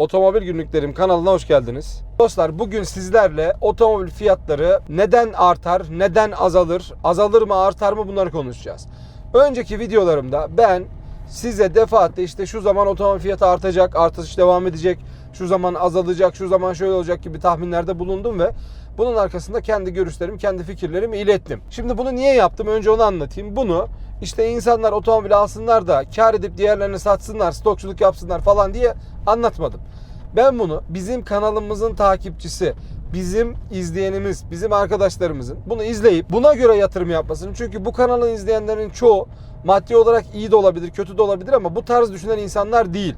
Otomobil Günlüklerim kanalına hoş geldiniz. Dostlar bugün sizlerle otomobil fiyatları neden artar, neden azalır, azalır mı artar mı bunları konuşacağız. Önceki videolarımda ben size defaatle işte şu zaman otomobil fiyatı artacak, artış devam edecek, şu zaman azalacak, şu zaman şöyle olacak gibi tahminlerde bulundum ve bunun arkasında kendi görüşlerimi, kendi fikirlerimi ilettim. Şimdi bunu niye yaptım? Önce onu anlatayım. Bunu işte insanlar otomobil alsınlar da kar edip diğerlerini satsınlar, stokçuluk yapsınlar falan diye anlatmadım. Ben bunu bizim kanalımızın takipçisi, bizim izleyenimiz, bizim arkadaşlarımızın bunu izleyip buna göre yatırım yapmasını. Çünkü bu kanalı izleyenlerin çoğu maddi olarak iyi de olabilir, kötü de olabilir ama bu tarz düşünen insanlar değil.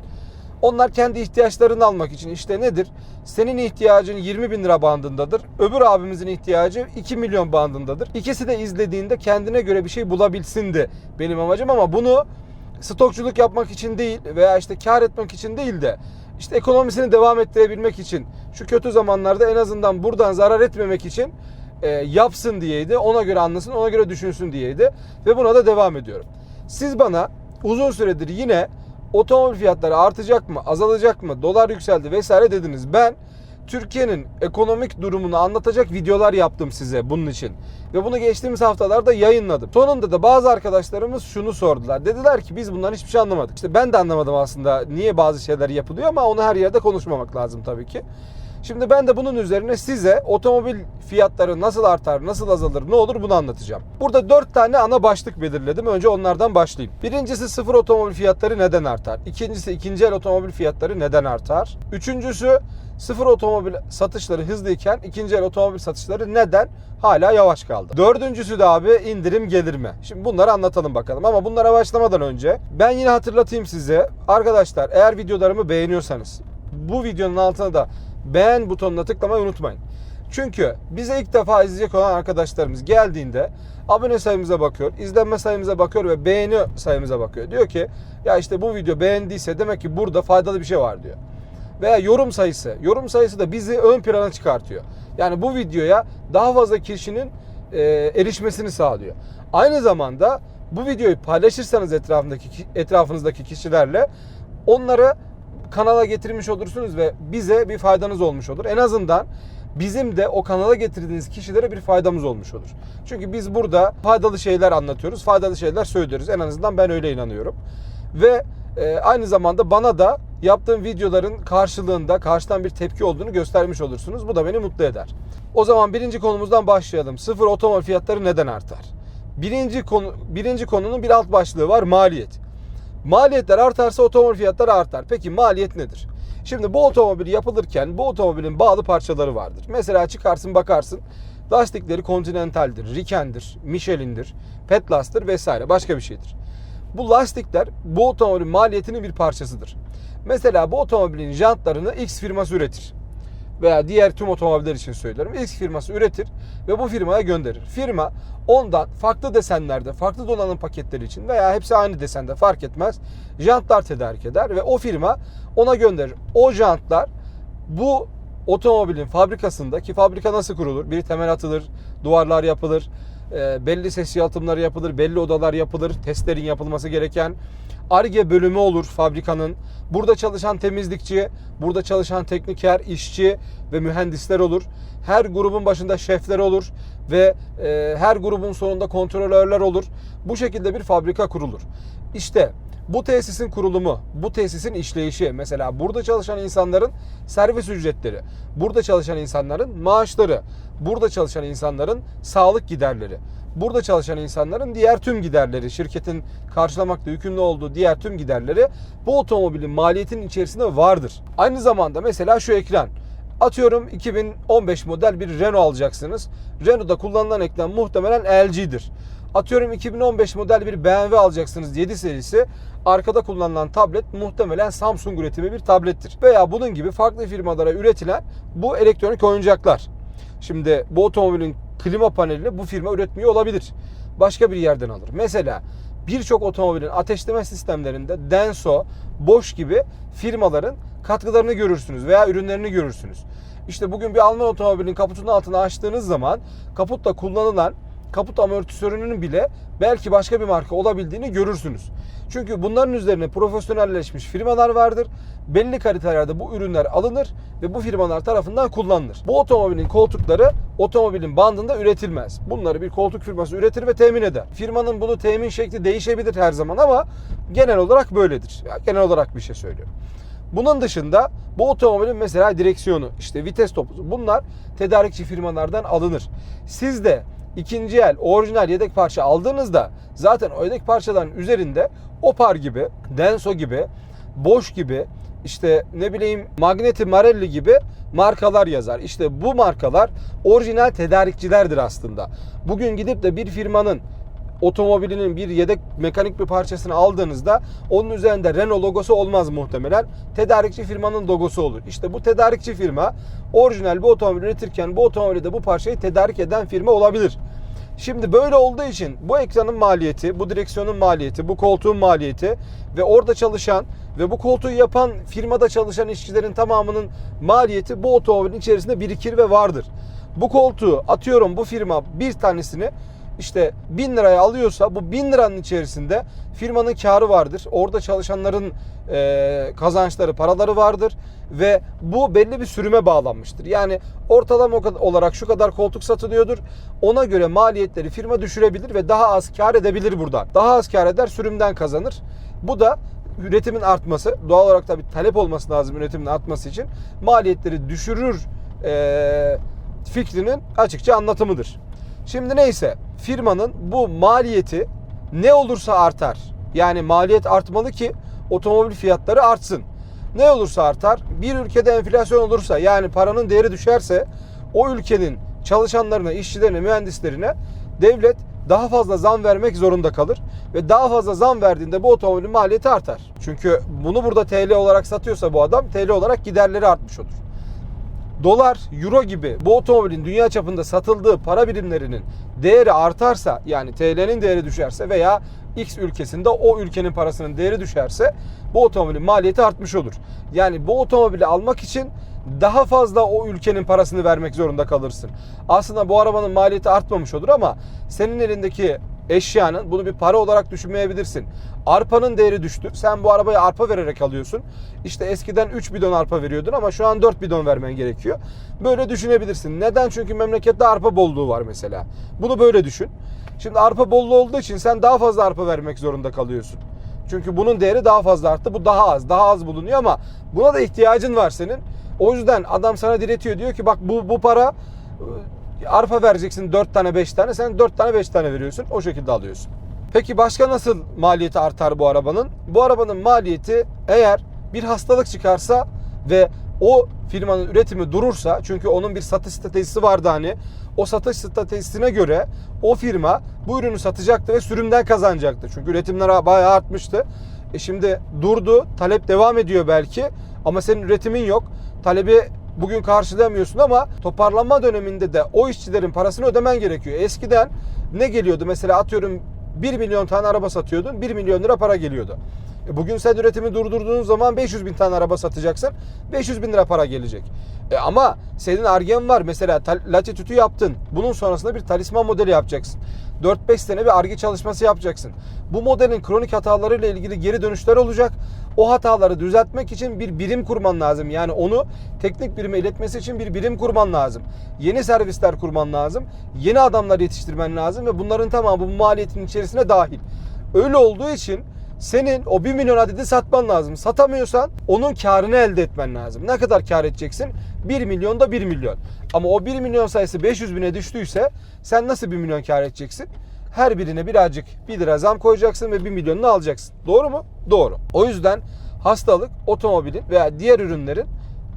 Onlar kendi ihtiyaçlarını almak için işte nedir? Senin ihtiyacın 20 bin lira bandındadır. Öbür abimizin ihtiyacı 2 milyon bandındadır. İkisi de izlediğinde kendine göre bir şey bulabilsin de benim amacım ama bunu stokçuluk yapmak için değil veya işte kar etmek için değil de işte ekonomisini devam ettirebilmek için şu kötü zamanlarda en azından buradan zarar etmemek için e, yapsın diyeydi. Ona göre anlasın, ona göre düşünsün diyeydi ve buna da devam ediyorum. Siz bana uzun süredir yine otomobil fiyatları artacak mı, azalacak mı, dolar yükseldi vesaire dediniz. Ben Türkiye'nin ekonomik durumunu anlatacak videolar yaptım size bunun için. Ve bunu geçtiğimiz haftalarda yayınladım. Sonunda da bazı arkadaşlarımız şunu sordular. Dediler ki biz bundan hiçbir şey anlamadık. İşte ben de anlamadım aslında niye bazı şeyler yapılıyor ama onu her yerde konuşmamak lazım tabii ki. Şimdi ben de bunun üzerine size otomobil fiyatları nasıl artar, nasıl azalır, ne olur bunu anlatacağım. Burada 4 tane ana başlık belirledim. Önce onlardan başlayayım. Birincisi sıfır otomobil fiyatları neden artar? İkincisi ikinci el otomobil fiyatları neden artar? Üçüncüsü sıfır otomobil satışları hızlıyken ikinci el otomobil satışları neden hala yavaş kaldı? Dördüncüsü de abi indirim gelir mi? Şimdi bunları anlatalım bakalım ama bunlara başlamadan önce ben yine hatırlatayım size. Arkadaşlar eğer videolarımı beğeniyorsanız bu videonun altına da beğen butonuna tıklamayı unutmayın. Çünkü bize ilk defa izleyecek olan arkadaşlarımız geldiğinde abone sayımıza bakıyor, izlenme sayımıza bakıyor ve beğeni sayımıza bakıyor. Diyor ki ya işte bu video beğendiyse demek ki burada faydalı bir şey var diyor. Veya yorum sayısı. Yorum sayısı da bizi ön plana çıkartıyor. Yani bu videoya daha fazla kişinin e, erişmesini sağlıyor. Aynı zamanda bu videoyu paylaşırsanız etrafındaki etrafınızdaki kişilerle onları kanala getirmiş olursunuz ve bize bir faydanız olmuş olur. En azından bizim de o kanala getirdiğiniz kişilere bir faydamız olmuş olur. Çünkü biz burada faydalı şeyler anlatıyoruz, faydalı şeyler söylüyoruz. En azından ben öyle inanıyorum. Ve e, aynı zamanda bana da yaptığım videoların karşılığında karşıdan bir tepki olduğunu göstermiş olursunuz. Bu da beni mutlu eder. O zaman birinci konumuzdan başlayalım. Sıfır otomobil fiyatları neden artar? Birinci konu birinci konunun bir alt başlığı var maliyet. Maliyetler artarsa otomobil fiyatları artar. Peki maliyet nedir? Şimdi bu otomobil yapılırken bu otomobilin bağlı parçaları vardır. Mesela çıkarsın bakarsın lastikleri Continental'dir, Riken'dir, Michelin'dir, Petlas'tır vesaire başka bir şeydir. Bu lastikler bu otomobilin maliyetinin bir parçasıdır. Mesela bu otomobilin jantlarını X firması üretir. Veya diğer tüm otomobiller için söylüyorum. X firması üretir ve bu firmaya gönderir. Firma ondan farklı desenlerde, farklı donanım paketleri için veya hepsi aynı desende fark etmez. Jantlar tedarik eder ve o firma ona gönderir. O jantlar bu otomobilin fabrikasında ki fabrika nasıl kurulur? Bir temel atılır, duvarlar yapılır, e, belli ses yalıtımları yapılır, belli odalar yapılır, testlerin yapılması gereken. ARGE bölümü olur fabrikanın. Burada çalışan temizlikçi, burada çalışan tekniker, işçi ve mühendisler olur. Her grubun başında şefler olur ve e, her grubun sonunda kontrolörler olur. Bu şekilde bir fabrika kurulur. İşte bu tesisin kurulumu, bu tesisin işleyişi, mesela burada çalışan insanların servis ücretleri, burada çalışan insanların maaşları, burada çalışan insanların sağlık giderleri, burada çalışan insanların diğer tüm giderleri, şirketin karşılamakta yükümlü olduğu diğer tüm giderleri bu otomobilin maliyetinin içerisinde vardır. Aynı zamanda mesela şu ekran. Atıyorum 2015 model bir Renault alacaksınız. Renault'da kullanılan ekran muhtemelen LG'dir. Atıyorum 2015 model bir BMW alacaksınız 7 serisi. Arkada kullanılan tablet muhtemelen Samsung üretimi bir tablettir. Veya bunun gibi farklı firmalara üretilen bu elektronik oyuncaklar. Şimdi bu otomobilin klima panelini bu firma üretmiyor olabilir. Başka bir yerden alır. Mesela birçok otomobilin ateşleme sistemlerinde Denso, Bosch gibi firmaların katkılarını görürsünüz veya ürünlerini görürsünüz. İşte bugün bir Alman otomobilin kaputunun altını açtığınız zaman kaputta kullanılan kaput amortisörünün bile belki başka bir marka olabildiğini görürsünüz. Çünkü bunların üzerine profesyonelleşmiş firmalar vardır. Belli kalitelerde bu ürünler alınır ve bu firmalar tarafından kullanılır. Bu otomobilin koltukları otomobilin bandında üretilmez. Bunları bir koltuk firması üretir ve temin eder. Firmanın bunu temin şekli değişebilir her zaman ama genel olarak böyledir. Ya genel olarak bir şey söylüyorum. Bunun dışında bu otomobilin mesela direksiyonu, işte vites topuzu bunlar tedarikçi firmalardan alınır. Siz de ikinci el orijinal yedek parça aldığınızda zaten o yedek parçaların üzerinde Opar gibi, Denso gibi, Bosch gibi işte ne bileyim Magneti Marelli gibi markalar yazar. İşte bu markalar orijinal tedarikçilerdir aslında. Bugün gidip de bir firmanın otomobilinin bir yedek mekanik bir parçasını aldığınızda onun üzerinde Renault logosu olmaz muhtemelen. Tedarikçi firmanın logosu olur. İşte bu tedarikçi firma orijinal bir otomobil üretirken bu otomobili de bu parçayı tedarik eden firma olabilir. Şimdi böyle olduğu için bu ekranın maliyeti, bu direksiyonun maliyeti, bu koltuğun maliyeti ve orada çalışan ve bu koltuğu yapan firmada çalışan işçilerin tamamının maliyeti bu otomobilin içerisinde birikir ve vardır. Bu koltuğu atıyorum bu firma bir tanesini işte 1000 liraya alıyorsa bu 1000 liranın içerisinde firmanın karı vardır. Orada çalışanların e, kazançları, paraları vardır ve bu belli bir sürüme bağlanmıştır. Yani ortalama olarak şu kadar koltuk satılıyordur. Ona göre maliyetleri firma düşürebilir ve daha az kar edebilir buradan. Daha az kar eder, sürümden kazanır. Bu da üretimin artması, doğal olarak tabii talep olması lazım üretimin artması için maliyetleri düşürür e, fikrinin açıkça anlatımıdır. Şimdi neyse firmanın bu maliyeti ne olursa artar. Yani maliyet artmalı ki otomobil fiyatları artsın. Ne olursa artar. Bir ülkede enflasyon olursa yani paranın değeri düşerse o ülkenin çalışanlarına, işçilerine, mühendislerine devlet daha fazla zam vermek zorunda kalır. Ve daha fazla zam verdiğinde bu otomobilin maliyeti artar. Çünkü bunu burada TL olarak satıyorsa bu adam TL olarak giderleri artmış olur dolar, euro gibi bu otomobilin dünya çapında satıldığı para birimlerinin değeri artarsa yani TL'nin değeri düşerse veya X ülkesinde o ülkenin parasının değeri düşerse bu otomobilin maliyeti artmış olur. Yani bu otomobili almak için daha fazla o ülkenin parasını vermek zorunda kalırsın. Aslında bu arabanın maliyeti artmamış olur ama senin elindeki eşyanın bunu bir para olarak düşünmeyebilirsin. Arpanın değeri düştü. Sen bu arabayı arpa vererek alıyorsun. İşte eskiden 3 bidon arpa veriyordun ama şu an 4 bidon vermen gerekiyor. Böyle düşünebilirsin. Neden? Çünkü memlekette arpa bolluğu var mesela. Bunu böyle düşün. Şimdi arpa bolluğu olduğu için sen daha fazla arpa vermek zorunda kalıyorsun. Çünkü bunun değeri daha fazla arttı. Bu daha az. Daha az bulunuyor ama buna da ihtiyacın var senin. O yüzden adam sana diretiyor. Diyor ki bak bu, bu para arpa vereceksin 4 tane 5 tane sen 4 tane 5 tane veriyorsun o şekilde alıyorsun. Peki başka nasıl maliyeti artar bu arabanın? Bu arabanın maliyeti eğer bir hastalık çıkarsa ve o firmanın üretimi durursa çünkü onun bir satış stratejisi vardı hani o satış stratejisine göre o firma bu ürünü satacaktı ve sürümden kazanacaktı. Çünkü üretimler bayağı artmıştı. E şimdi durdu, talep devam ediyor belki ama senin üretimin yok. Talebi bugün karşılayamıyorsun ama toparlanma döneminde de o işçilerin parasını ödemen gerekiyor. Eskiden ne geliyordu? Mesela atıyorum 1 milyon tane araba satıyordun 1 milyon lira para geliyordu. E bugün sen üretimi durdurduğun zaman 500 bin tane araba satacaksın 500 bin lira para gelecek. E ama senin argen var mesela Latitude'u yaptın. Bunun sonrasında bir talisman modeli yapacaksın. 4-5 sene bir arge çalışması yapacaksın. Bu modelin kronik hatalarıyla ilgili geri dönüşler olacak. O hataları düzeltmek için bir birim kurman lazım. Yani onu teknik birime iletmesi için bir birim kurman lazım. Yeni servisler kurman lazım. Yeni adamlar yetiştirmen lazım ve bunların tamamı bu maliyetin içerisine dahil. Öyle olduğu için senin o 1 milyon adedi satman lazım. Satamıyorsan onun karını elde etmen lazım. Ne kadar kar edeceksin? 1 milyon da 1 milyon. Ama o 1 milyon sayısı 500 bine düştüyse sen nasıl 1 milyon kar edeceksin? Her birine birazcık 1 lira zam koyacaksın ve 1 milyonunu alacaksın. Doğru mu? Doğru. O yüzden hastalık otomobilin veya diğer ürünlerin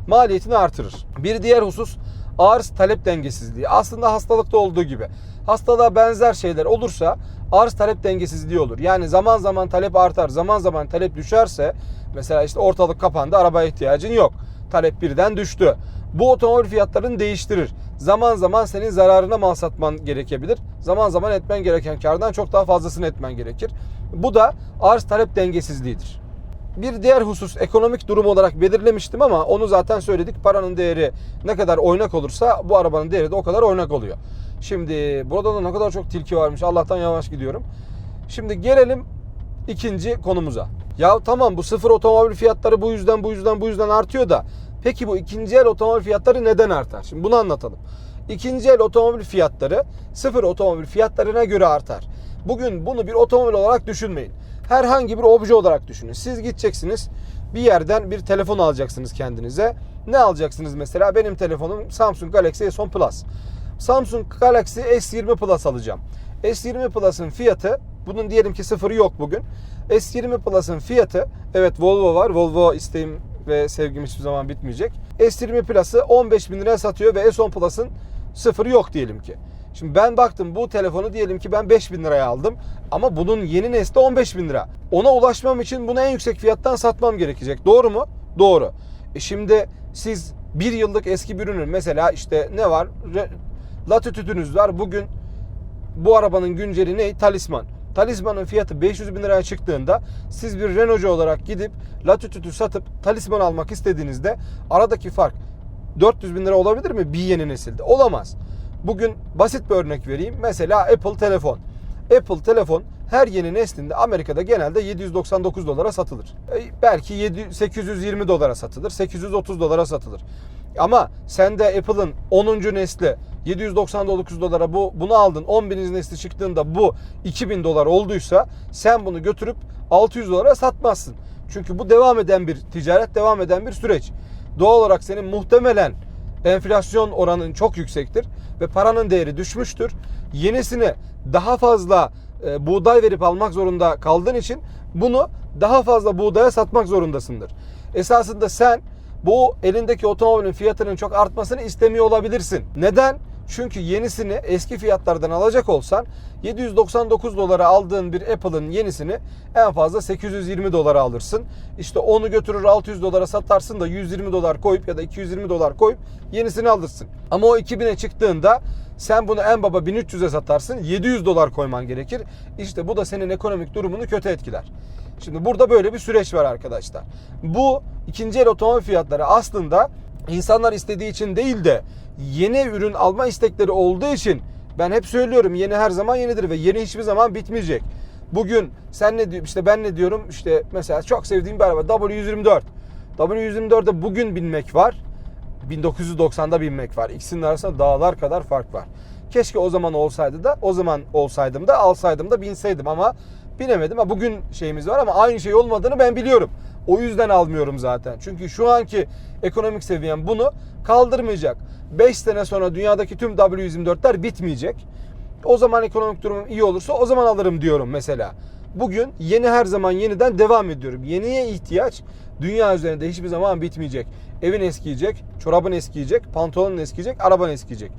maliyetini artırır. Bir diğer husus arz talep dengesizliği. Aslında hastalıkta olduğu gibi. Hastalığa benzer şeyler olursa arz talep dengesizliği olur. Yani zaman zaman talep artar, zaman zaman talep düşerse mesela işte ortalık kapandı, arabaya ihtiyacın yok. Talep birden düştü. Bu otomobil fiyatlarını değiştirir. Zaman zaman senin zararına mal satman gerekebilir. Zaman zaman etmen gereken kardan çok daha fazlasını etmen gerekir. Bu da arz talep dengesizliğidir. Bir diğer husus ekonomik durum olarak belirlemiştim ama onu zaten söyledik. Paranın değeri ne kadar oynak olursa bu arabanın değeri de o kadar oynak oluyor. Şimdi burada da ne kadar çok tilki varmış. Allah'tan yavaş gidiyorum. Şimdi gelelim ikinci konumuza. Ya tamam bu sıfır otomobil fiyatları bu yüzden bu yüzden bu yüzden artıyor da peki bu ikinci el otomobil fiyatları neden artar? Şimdi bunu anlatalım. İkinci el otomobil fiyatları sıfır otomobil fiyatlarına göre artar. Bugün bunu bir otomobil olarak düşünmeyin. Herhangi bir obje olarak düşünün. Siz gideceksiniz bir yerden bir telefon alacaksınız kendinize. Ne alacaksınız mesela? Benim telefonum Samsung Galaxy S10 Plus. Samsung Galaxy S20 Plus alacağım. S20 Plus'ın fiyatı bunun diyelim ki sıfırı yok bugün. S20 Plus'ın fiyatı evet Volvo var. Volvo isteğim ve sevgim hiçbir zaman bitmeyecek. S20 Plus'ı 15 bin liraya satıyor ve S10 Plus'ın sıfırı yok diyelim ki. Şimdi ben baktım bu telefonu diyelim ki ben 5 bin liraya aldım ama bunun yeni nesli 15 bin lira. Ona ulaşmam için bunu en yüksek fiyattan satmam gerekecek. Doğru mu? Doğru. E şimdi siz bir yıllık eski bir ürünün mesela işte ne var? Latitude'ünüz var. Bugün bu arabanın günceli ne? Talisman. Talismanın fiyatı 500 bin liraya çıktığında siz bir Renault'cu olarak gidip Latitude'ü satıp Talisman almak istediğinizde aradaki fark 400 bin lira olabilir mi bir yeni nesilde? Olamaz. Bugün basit bir örnek vereyim. Mesela Apple telefon. Apple telefon her yeni neslinde Amerika'da genelde 799 dolara satılır. E, belki 7, 820 dolara satılır, 830 dolara satılır. Ama sen de Apple'ın 10. nesli 799 dolara bu bunu aldın. 11. nesli çıktığında bu 2000 dolar olduysa sen bunu götürüp 600 dolara satmazsın. Çünkü bu devam eden bir ticaret, devam eden bir süreç. Doğal olarak senin muhtemelen enflasyon oranın çok yüksektir ve paranın değeri düşmüştür. Yenisini daha fazla e, buğday verip almak zorunda kaldığın için bunu daha fazla buğdaya satmak zorundasındır. Esasında sen bu elindeki otomobilin fiyatının çok artmasını istemiyor olabilirsin. Neden? Çünkü yenisini eski fiyatlardan alacak olsan 799 dolara aldığın bir Apple'ın yenisini en fazla 820 dolara alırsın. İşte onu götürür 600 dolara satarsın da 120 dolar koyup ya da 220 dolar koyup yenisini alırsın. Ama o 2000'e çıktığında sen bunu en baba 1300'e satarsın 700 dolar koyman gerekir. İşte bu da senin ekonomik durumunu kötü etkiler. Şimdi burada böyle bir süreç var arkadaşlar. Bu ikinci el otomobil fiyatları aslında insanlar istediği için değil de yeni ürün alma istekleri olduğu için ben hep söylüyorum yeni her zaman yenidir ve yeni hiçbir zaman bitmeyecek. Bugün sen ne diyor işte ben ne diyorum işte mesela çok sevdiğim bir araba W124. W124'de bugün binmek var. 1990'da binmek var. İkisinin arasında dağlar kadar fark var. Keşke o zaman olsaydı da o zaman olsaydım da alsaydım da binseydim ama binemedim. Ha bugün şeyimiz var ama aynı şey olmadığını ben biliyorum. O yüzden almıyorum zaten. Çünkü şu anki ekonomik seviyem bunu kaldırmayacak. 5 sene sonra dünyadaki tüm W124'ler bitmeyecek. O zaman ekonomik durumum iyi olursa o zaman alırım diyorum mesela. Bugün yeni her zaman yeniden devam ediyorum. Yeniye ihtiyaç dünya üzerinde hiçbir zaman bitmeyecek. Evin eskiyecek, çorabın eskiyecek, pantolonun eskiyecek, araban eskiyecek.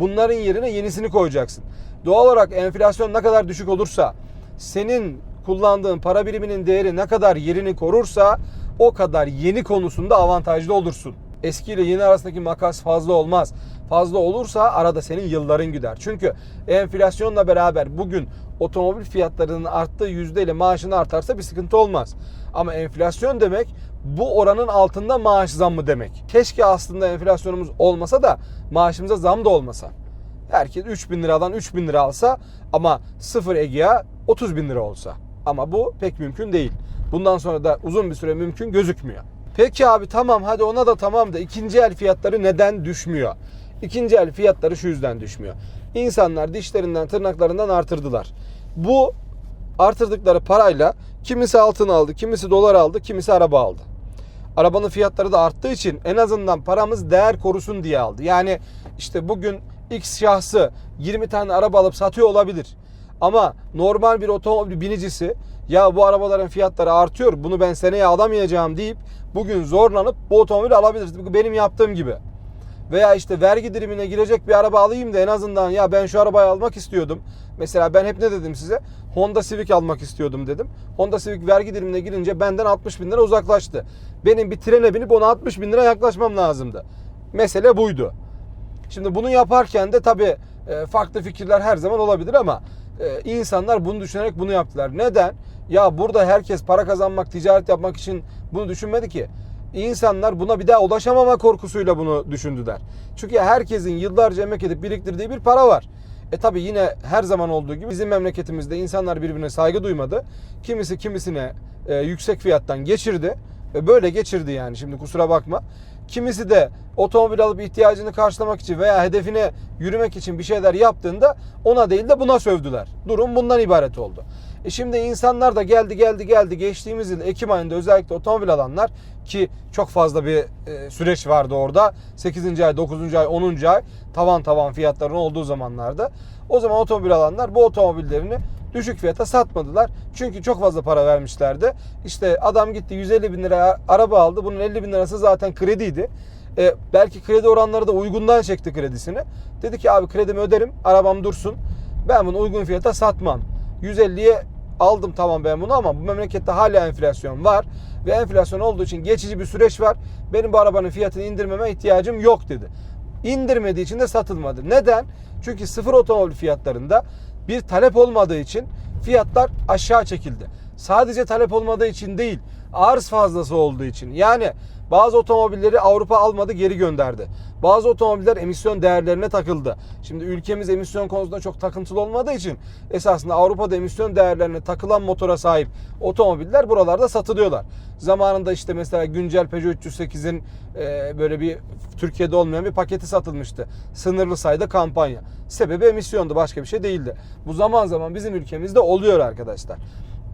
Bunların yerine yenisini koyacaksın. Doğal olarak enflasyon ne kadar düşük olursa, senin kullandığın para biriminin değeri ne kadar yerini korursa o kadar yeni konusunda avantajlı olursun. Eski ile yeni arasındaki makas fazla olmaz. Fazla olursa arada senin yılların gider. Çünkü enflasyonla beraber bugün otomobil fiyatlarının arttığı yüzdeyle maaşın artarsa bir sıkıntı olmaz. Ama enflasyon demek bu oranın altında maaş zammı demek. Keşke aslında enflasyonumuz olmasa da maaşımıza zam da olmasa. Herkes 3 bin liradan 3 bin lira alsa ama sıfır Egea 30 bin lira olsa. Ama bu pek mümkün değil. Bundan sonra da uzun bir süre mümkün gözükmüyor. Peki abi tamam hadi ona da tamam da ikinci el fiyatları neden düşmüyor? İkinci el fiyatları şu yüzden düşmüyor. İnsanlar dişlerinden tırnaklarından artırdılar. Bu artırdıkları parayla kimisi altın aldı, kimisi dolar aldı, kimisi araba aldı. Arabanın fiyatları da arttığı için en azından paramız değer korusun diye aldı. Yani işte bugün X şahsı 20 tane araba alıp satıyor olabilir. Ama normal bir otomobil binicisi ya bu arabaların fiyatları artıyor bunu ben seneye alamayacağım deyip bugün zorlanıp bu otomobili alabilir. Benim yaptığım gibi. Veya işte vergi dilimine girecek bir araba alayım da en azından ya ben şu arabayı almak istiyordum. Mesela ben hep ne dedim size? Honda Civic almak istiyordum dedim. Honda Civic vergi dilimine girince benden 60 bin lira uzaklaştı. Benim bir trene binip ona 60 bin lira yaklaşmam lazımdı. Mesele buydu. Şimdi bunu yaparken de tabii e, farklı fikirler her zaman olabilir ama e, insanlar bunu düşünerek bunu yaptılar. Neden? Ya burada herkes para kazanmak, ticaret yapmak için bunu düşünmedi ki. İnsanlar buna bir daha ulaşamama korkusuyla bunu düşündüler. Çünkü herkesin yıllarca emek edip biriktirdiği bir para var. E tabi yine her zaman olduğu gibi bizim memleketimizde insanlar birbirine saygı duymadı. Kimisi kimisine e, yüksek fiyattan geçirdi ve böyle geçirdi yani şimdi kusura bakma. Kimisi de otomobil alıp ihtiyacını karşılamak için veya hedefine yürümek için bir şeyler yaptığında ona değil de buna sövdüler. Durum bundan ibaret oldu. E şimdi insanlar da geldi geldi geldi geçtiğimiz yıl Ekim ayında özellikle otomobil alanlar ki çok fazla bir e, süreç vardı orada. 8. ay, 9. ay, 10. ay tavan tavan fiyatların olduğu zamanlarda. O zaman otomobil alanlar bu otomobillerini düşük fiyata satmadılar. Çünkü çok fazla para vermişlerdi. İşte adam gitti 150 bin liraya araba aldı. Bunun 50 bin lirası zaten krediydi. E, belki kredi oranları da uygundan çekti kredisini. Dedi ki abi kredimi öderim, arabam dursun. Ben bunu uygun fiyata satmam. 150'ye aldım tamam ben bunu ama bu memlekette hala enflasyon var. Ve enflasyon olduğu için geçici bir süreç var. Benim bu arabanın fiyatını indirmeme ihtiyacım yok dedi. İndirmediği için de satılmadı. Neden? Çünkü sıfır otomobil fiyatlarında bir talep olmadığı için fiyatlar aşağı çekildi. Sadece talep olmadığı için değil, arz fazlası olduğu için. Yani bazı otomobilleri Avrupa almadı geri gönderdi. Bazı otomobiller emisyon değerlerine takıldı. Şimdi ülkemiz emisyon konusunda çok takıntılı olmadığı için esasında Avrupa'da emisyon değerlerine takılan motora sahip otomobiller buralarda satılıyorlar. Zamanında işte mesela güncel Peugeot 308'in e, böyle bir Türkiye'de olmayan bir paketi satılmıştı. Sınırlı sayıda kampanya. Sebebi emisyondu başka bir şey değildi. Bu zaman zaman bizim ülkemizde oluyor arkadaşlar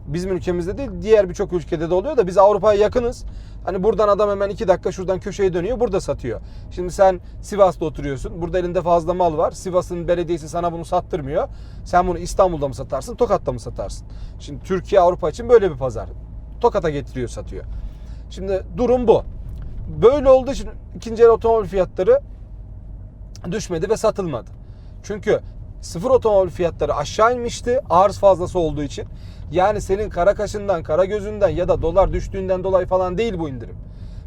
bizim ülkemizde değil diğer birçok ülkede de oluyor da biz Avrupa'ya yakınız. Hani buradan adam hemen iki dakika şuradan köşeye dönüyor burada satıyor. Şimdi sen Sivas'ta oturuyorsun. Burada elinde fazla mal var. Sivas'ın belediyesi sana bunu sattırmıyor. Sen bunu İstanbul'da mı satarsın Tokat'ta mı satarsın? Şimdi Türkiye Avrupa için böyle bir pazar. Tokat'a getiriyor satıyor. Şimdi durum bu. Böyle olduğu için ikinci el otomobil fiyatları düşmedi ve satılmadı. Çünkü sıfır otomobil fiyatları aşağı inmişti arz fazlası olduğu için. Yani senin kara kaşından, kara gözünden ya da dolar düştüğünden dolayı falan değil bu indirim.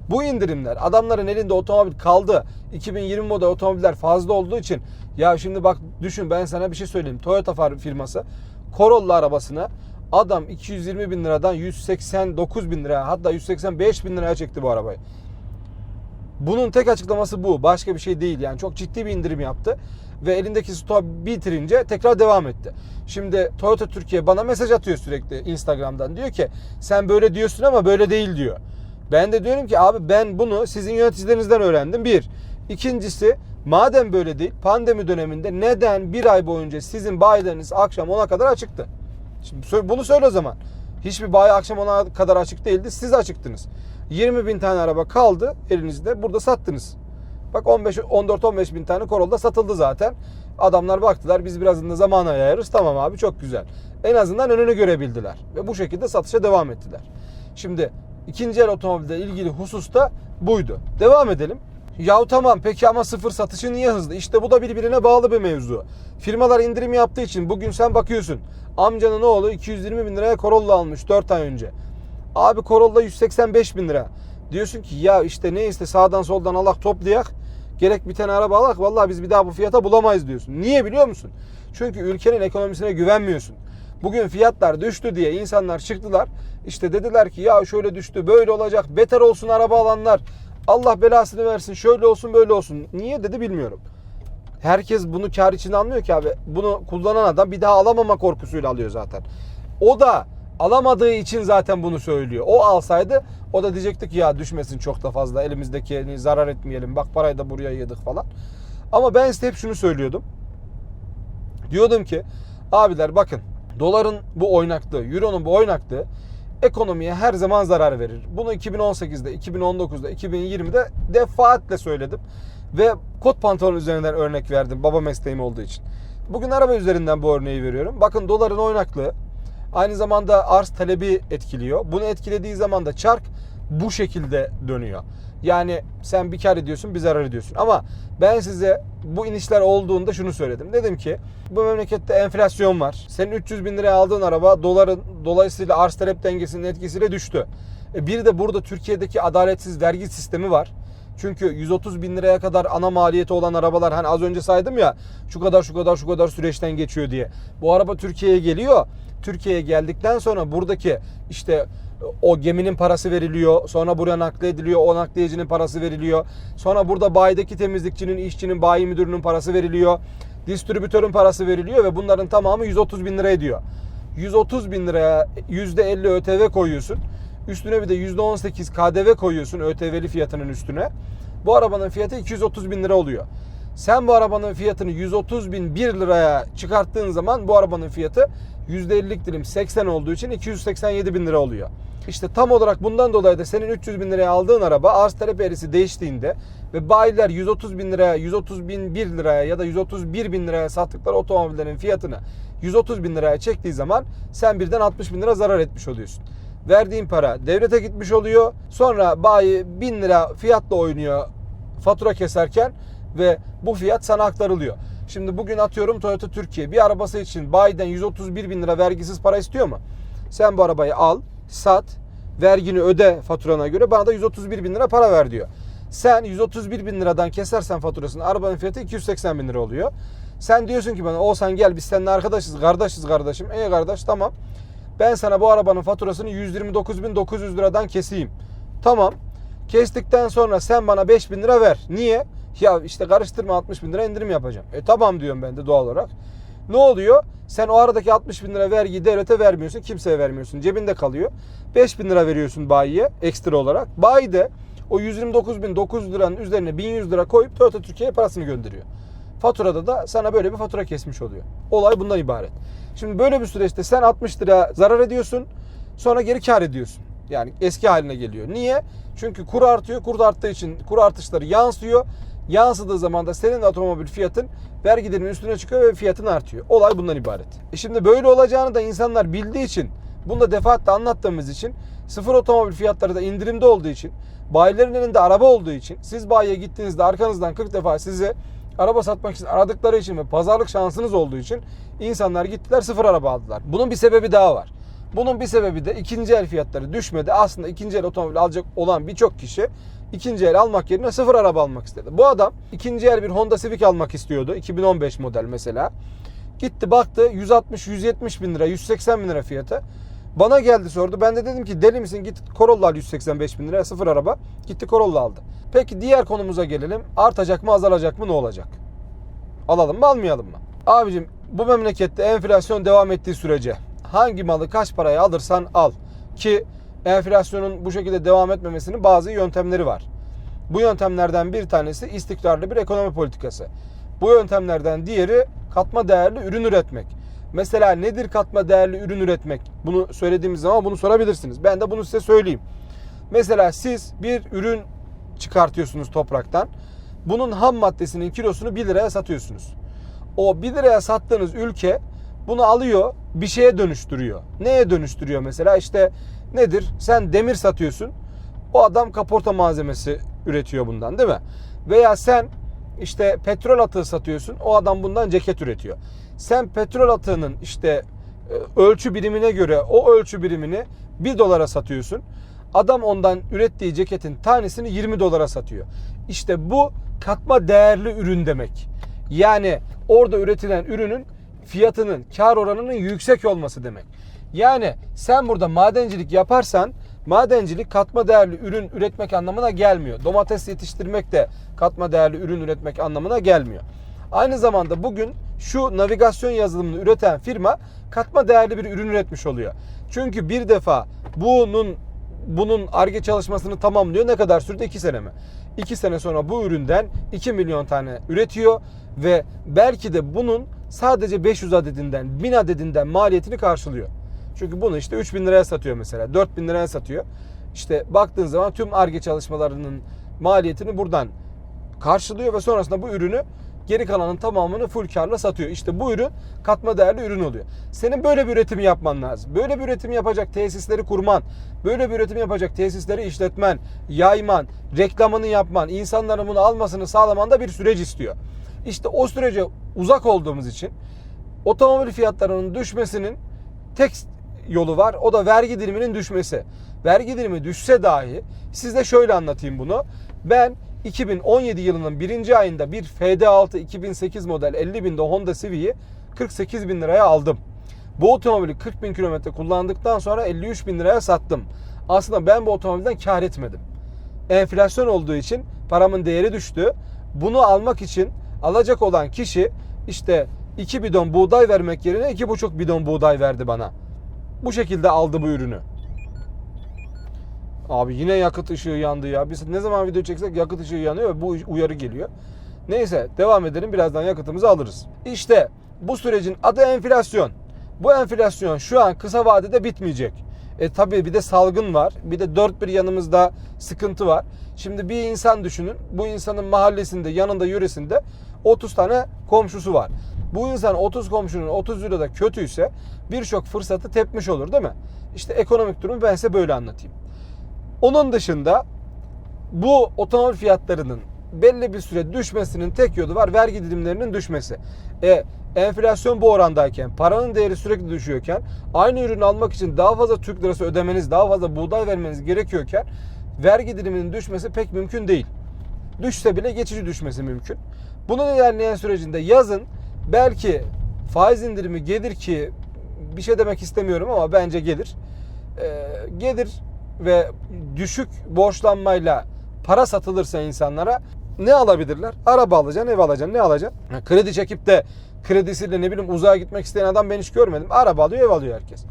Bu indirimler adamların elinde otomobil kaldı. 2020 model otomobiller fazla olduğu için ya şimdi bak düşün ben sana bir şey söyleyeyim. Toyota firması Corolla arabasına adam 220 bin liradan 189 bin liraya hatta 185 bin liraya çekti bu arabayı. Bunun tek açıklaması bu. Başka bir şey değil. Yani çok ciddi bir indirim yaptı. Ve elindeki stoğu bitirince tekrar devam etti. Şimdi Toyota Türkiye bana mesaj atıyor sürekli Instagram'dan. Diyor ki sen böyle diyorsun ama böyle değil diyor. Ben de diyorum ki abi ben bunu sizin yöneticilerinizden öğrendim. Bir. İkincisi madem böyle değil pandemi döneminde neden bir ay boyunca sizin bayileriniz akşam 10'a kadar açıktı? Şimdi bunu söyle o zaman. Hiçbir bayi akşam 10'a kadar açık değildi. Siz açıktınız. 20 bin tane araba kaldı elinizde. Burada sattınız. Bak 15 14-15 bin tane Corolla satıldı zaten. Adamlar baktılar biz biraz da zamana ayarız. Tamam abi çok güzel. En azından önünü görebildiler. Ve bu şekilde satışa devam ettiler. Şimdi ikinci el otomobilde ilgili husus da buydu. Devam edelim. Yahu tamam peki ama sıfır satışı niye hızlı? İşte bu da birbirine bağlı bir mevzu. Firmalar indirim yaptığı için bugün sen bakıyorsun. Amcanın oğlu 220 bin liraya Corolla almış 4 ay önce. Abi Corolla 185 bin lira. Diyorsun ki ya işte ne işte sağdan soldan Allah toplayak. Gerek bir tane araba alak. Vallahi biz bir daha bu fiyata bulamayız diyorsun. Niye biliyor musun? Çünkü ülkenin ekonomisine güvenmiyorsun. Bugün fiyatlar düştü diye insanlar çıktılar. İşte dediler ki ya şöyle düştü böyle olacak. Beter olsun araba alanlar. Allah belasını versin şöyle olsun böyle olsun. Niye dedi bilmiyorum. Herkes bunu kar için anlıyor ki abi. Bunu kullanan adam bir daha alamama korkusuyla alıyor zaten. O da alamadığı için zaten bunu söylüyor. O alsaydı o da diyecekti ki ya düşmesin çok da fazla elimizdeki zarar etmeyelim. Bak parayı da buraya yedik falan. Ama ben size hep şunu söylüyordum. Diyordum ki abiler bakın doların bu oynaklığı, euronun bu oynaklığı ekonomiye her zaman zarar verir. Bunu 2018'de, 2019'da, 2020'de defaatle söyledim. Ve kot pantolon üzerinden örnek verdim baba mesleğim olduğu için. Bugün araba üzerinden bu örneği veriyorum. Bakın doların oynaklığı aynı zamanda arz talebi etkiliyor. Bunu etkilediği zaman da çark bu şekilde dönüyor. Yani sen bir kar ediyorsun bir zarar ediyorsun. Ama ben size bu inişler olduğunda şunu söyledim. Dedim ki bu memlekette enflasyon var. Senin 300 bin liraya aldığın araba doların dolayısıyla arz talep dengesinin etkisiyle düştü. E bir de burada Türkiye'deki adaletsiz vergi sistemi var. Çünkü 130 bin liraya kadar ana maliyeti olan arabalar hani az önce saydım ya şu kadar şu kadar şu kadar süreçten geçiyor diye. Bu araba Türkiye'ye geliyor. Türkiye'ye geldikten sonra buradaki işte o geminin parası veriliyor. Sonra buraya naklediliyor. O nakliyecinin parası veriliyor. Sonra burada bayideki temizlikçinin, işçinin, bayi müdürünün parası veriliyor. Distribütörün parası veriliyor ve bunların tamamı 130 bin lira ediyor. 130 bin liraya %50 ÖTV koyuyorsun. Üstüne bir de %18 KDV koyuyorsun ÖTV'li fiyatının üstüne. Bu arabanın fiyatı 230 bin lira oluyor. Sen bu arabanın fiyatını 130 bin 1 liraya çıkarttığın zaman bu arabanın fiyatı %50'lik dilim 80 olduğu için 287 bin lira oluyor. İşte tam olarak bundan dolayı da senin 300 bin liraya aldığın araba arz talep eğrisi değiştiğinde ve bayiler 130 bin liraya, 130 bin 1 liraya ya da 131 bin liraya sattıkları otomobillerin fiyatını 130 bin liraya çektiği zaman sen birden 60 bin lira zarar etmiş oluyorsun. Verdiğin para devlete gitmiş oluyor. Sonra bayi 1000 lira fiyatla oynuyor fatura keserken ve bu fiyat sana aktarılıyor. Şimdi bugün atıyorum Toyota Türkiye bir arabası için bayiden 131 bin lira vergisiz para istiyor mu? Sen bu arabayı al, sat, vergini öde faturana göre bana da 131 bin lira para ver diyor. Sen 131 bin liradan kesersen faturasını arabanın fiyatı 280 bin lira oluyor. Sen diyorsun ki bana Oğuzhan gel biz seninle arkadaşız, kardeşiz kardeşim. İyi kardeş tamam. Ben sana bu arabanın faturasını 129.900 liradan keseyim. Tamam. Kestikten sonra sen bana 5 bin lira ver. Niye? Ya işte karıştırma 60 bin lira indirim yapacağım. E tamam diyorum ben de doğal olarak. Ne oluyor? Sen o aradaki 60 bin lira vergiyi devlete vermiyorsun. Kimseye vermiyorsun. Cebinde kalıyor. 5 bin lira veriyorsun bayiye ekstra olarak. Bayi de o 129.900 liranın üzerine 1100 lira koyup Toyota Türkiye'ye parasını gönderiyor. Faturada da sana böyle bir fatura kesmiş oluyor. Olay bundan ibaret. Şimdi böyle bir süreçte sen 60 lira zarar ediyorsun. Sonra geri kar ediyorsun. Yani eski haline geliyor. Niye? Çünkü kur artıyor. Kur arttığı için kur artışları yansıyor. Yansıdığı zaman da senin otomobil fiyatın vergilerin üstüne çıkıyor ve fiyatın artıyor. Olay bundan ibaret. E şimdi böyle olacağını da insanlar bildiği için bunu da defaatle anlattığımız için sıfır otomobil fiyatları da indirimde olduğu için bayilerin elinde araba olduğu için siz bayiye gittiğinizde arkanızdan 40 defa size araba satmak için aradıkları için ve pazarlık şansınız olduğu için insanlar gittiler sıfır araba aldılar. Bunun bir sebebi daha var. Bunun bir sebebi de ikinci el fiyatları düşmedi. Aslında ikinci el otomobil alacak olan birçok kişi ikinci el almak yerine sıfır araba almak istedi. Bu adam ikinci el bir Honda Civic almak istiyordu. 2015 model mesela. Gitti baktı 160-170 bin lira 180 bin lira fiyatı. Bana geldi sordu. Ben de dedim ki deli misin git Corolla al 185 bin liraya sıfır araba. Gitti Corolla aldı. Peki diğer konumuza gelelim. Artacak mı azalacak mı ne olacak? Alalım mı almayalım mı? Abicim bu memlekette enflasyon devam ettiği sürece hangi malı kaç paraya alırsan al. Ki enflasyonun bu şekilde devam etmemesinin bazı yöntemleri var. Bu yöntemlerden bir tanesi istikrarlı bir ekonomi politikası. Bu yöntemlerden diğeri katma değerli ürün üretmek. Mesela nedir katma değerli ürün üretmek? Bunu söylediğimiz zaman bunu sorabilirsiniz. Ben de bunu size söyleyeyim. Mesela siz bir ürün çıkartıyorsunuz topraktan. Bunun ham maddesinin kilosunu 1 liraya satıyorsunuz. O 1 liraya sattığınız ülke bunu alıyor bir şeye dönüştürüyor. Neye dönüştürüyor mesela? İşte nedir? Sen demir satıyorsun. O adam kaporta malzemesi üretiyor bundan değil mi? Veya sen işte petrol atığı satıyorsun. O adam bundan ceket üretiyor. Sen petrol atığının işte e, ölçü birimine göre o ölçü birimini 1 dolara satıyorsun. Adam ondan ürettiği ceketin tanesini 20 dolara satıyor. İşte bu katma değerli ürün demek. Yani orada üretilen ürünün fiyatının, kar oranının yüksek olması demek. Yani sen burada madencilik yaparsan madencilik katma değerli ürün üretmek anlamına gelmiyor. Domates yetiştirmek de katma değerli ürün üretmek anlamına gelmiyor. Aynı zamanda bugün şu navigasyon yazılımını üreten firma katma değerli bir ürün üretmiş oluyor. Çünkü bir defa bunun bunun ARGE çalışmasını tamamlıyor. Ne kadar sürdü? 2 sene mi? 2 sene sonra bu üründen 2 milyon tane üretiyor ve belki de bunun sadece 500 adedinden 1000 adedinden maliyetini karşılıyor. Çünkü bunu işte 3000 liraya satıyor mesela. 4000 liraya satıyor. İşte baktığın zaman tüm ARGE çalışmalarının maliyetini buradan karşılıyor ve sonrasında bu ürünü geri kalanın tamamını full karla satıyor. İşte bu ürün katma değerli ürün oluyor. Senin böyle bir üretim yapman lazım. Böyle bir üretim yapacak tesisleri kurman, böyle bir üretim yapacak tesisleri işletmen, yayman, reklamını yapman, insanların bunu almasını sağlaman da bir süreç istiyor. İşte o sürece uzak olduğumuz için otomobil fiyatlarının düşmesinin tek yolu var. O da vergi diliminin düşmesi. Vergi dilimi düşse dahi size şöyle anlatayım bunu. Ben 2017 yılının birinci ayında bir FD6 2008 model 50 binde Honda Civic'i 48 bin liraya aldım. Bu otomobili 40 bin kilometre kullandıktan sonra 53 bin liraya sattım. Aslında ben bu otomobilden kar etmedim. Enflasyon olduğu için paramın değeri düştü. Bunu almak için alacak olan kişi işte 2 bidon buğday vermek yerine 2,5 bidon buğday verdi bana. Bu şekilde aldı bu ürünü. Abi yine yakıt ışığı yandı ya. Biz ne zaman video çeksek yakıt ışığı yanıyor ve bu uyarı geliyor. Neyse devam edelim. Birazdan yakıtımızı alırız. İşte bu sürecin adı enflasyon. Bu enflasyon şu an kısa vadede bitmeyecek. E tabii bir de salgın var. Bir de dört bir yanımızda sıkıntı var. Şimdi bir insan düşünün. Bu insanın mahallesinde, yanında, yöresinde 30 tane komşusu var. Bu insan 30 komşunun 30 lirada kötüyse birçok fırsatı tepmiş olur değil mi? İşte ekonomik durumu ben size böyle anlatayım. Onun dışında bu otomobil fiyatlarının belli bir süre düşmesinin tek yolu var vergi dilimlerinin düşmesi. E enflasyon bu orandayken, paranın değeri sürekli düşüyorken, aynı ürünü almak için daha fazla Türk lirası ödemeniz, daha fazla buğday vermeniz gerekiyorken vergi diliminin düşmesi pek mümkün değil. Düşse bile geçici düşmesi mümkün. Bunun ilerleyen sürecinde yazın belki faiz indirimi gelir ki bir şey demek istemiyorum ama bence gelir. Ee, gelir ve düşük borçlanmayla para satılırsa insanlara ne alabilirler? Araba alacaksın, ev alacaksın. Ne alacaksın? Kredi çekip de kredisiyle ne bileyim uzağa gitmek isteyen adam ben hiç görmedim. Araba alıyor, ev alıyor herkes.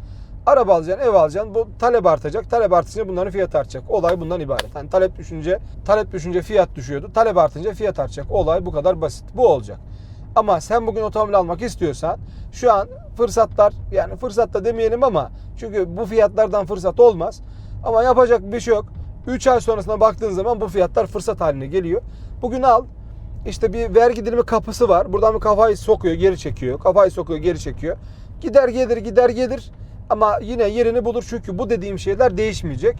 Araba alacaksın, ev alacaksın. Bu talep artacak. Talep artınca bunların fiyatı artacak. Olay bundan ibaret. Hani talep düşünce, talep düşünce fiyat düşüyordu. Talep artınca fiyat artacak. Olay bu kadar basit. Bu olacak. Ama sen bugün otomobil almak istiyorsan şu an fırsatlar yani fırsat da demeyelim ama çünkü bu fiyatlardan fırsat olmaz. Ama yapacak bir şey yok. 3 ay sonrasına baktığın zaman bu fiyatlar fırsat haline geliyor. Bugün al. İşte bir vergi dilimi kapısı var. Buradan bir kafayı sokuyor, geri çekiyor. Kafayı sokuyor, geri çekiyor. Gider gelir, gider gelir. Ama yine yerini bulur çünkü bu dediğim şeyler değişmeyecek.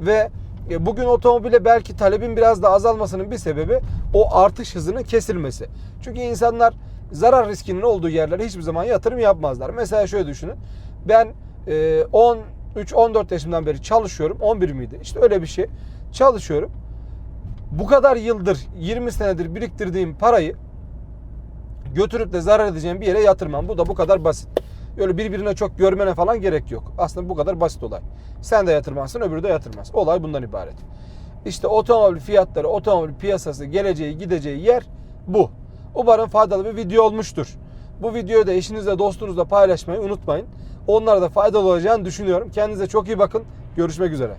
Ve bugün otomobile belki talebin biraz da azalmasının bir sebebi o artış hızının kesilmesi. Çünkü insanlar zarar riskinin olduğu yerlere hiçbir zaman yatırım yapmazlar. Mesela şöyle düşünün. Ben e, 13-14 yaşımdan beri çalışıyorum. 11 miydi? İşte öyle bir şey. Çalışıyorum. Bu kadar yıldır 20 senedir biriktirdiğim parayı götürüp de zarar edeceğim bir yere yatırmam. Bu da bu kadar basit. Öyle birbirine çok görmene falan gerek yok. Aslında bu kadar basit olay. Sen de yatırmazsın öbürü de yatırmaz. Olay bundan ibaret. İşte otomobil fiyatları, otomobil piyasası, geleceği, gideceği yer bu. Umarım faydalı bir video olmuştur. Bu videoyu da eşinizle, dostunuzla paylaşmayı unutmayın. Onlara da faydalı olacağını düşünüyorum. Kendinize çok iyi bakın. Görüşmek üzere.